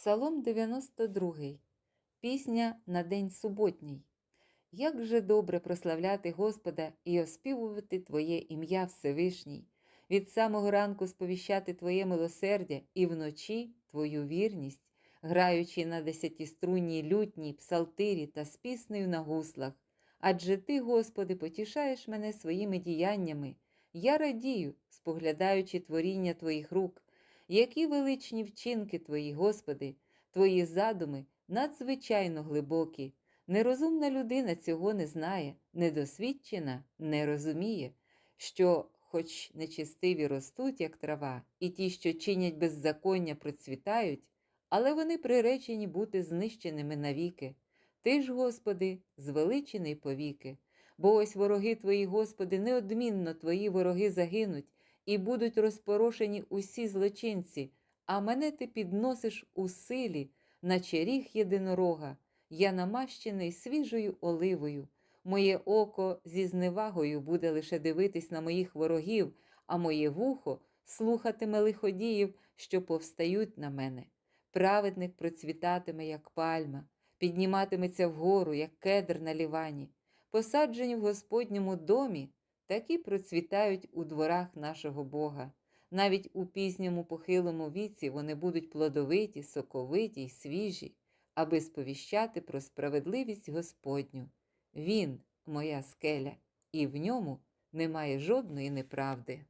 Псалом 92. Пісня на День суботній. Як же добре прославляти Господа і оспівувати Твоє ім'я Всевишній, від самого ранку сповіщати Твоє милосердя і вночі Твою вірність, граючи на десятиструнній лютній, псалтирі та з піснею на гуслах. Адже Ти, Господи, потішаєш мене своїми діяннями. Я радію, споглядаючи творіння Твоїх рук, які величні вчинки Твої, Господи, Твої задуми надзвичайно глибокі. Нерозумна людина цього не знає, недосвідчена не розуміє, що, хоч нечистиві ростуть, як трава, і ті, що чинять беззаконня, процвітають, але вони приречені бути знищеними навіки. Ти ж, Господи, звеличений повіки, бо ось вороги Твої, Господи, неодмінно Твої вороги загинуть і будуть розпорошені усі злочинці, а мене ти підносиш у силі, наче ріг єдинорога, я намащений свіжою оливою. Моє око зі зневагою буде лише дивитись на моїх ворогів, а моє вухо слухатиме лиходіїв, що повстають на мене. Праведник процвітатиме, як пальма, підніматиметься вгору, як кедр на лівані. Посаджені в Господньому домі, такі процвітають у дворах нашого Бога. Навіть у пізньому похилому віці вони будуть плодовиті, соковиті й свіжі, аби сповіщати про справедливість Господню. Він моя скеля, і в ньому немає жодної неправди.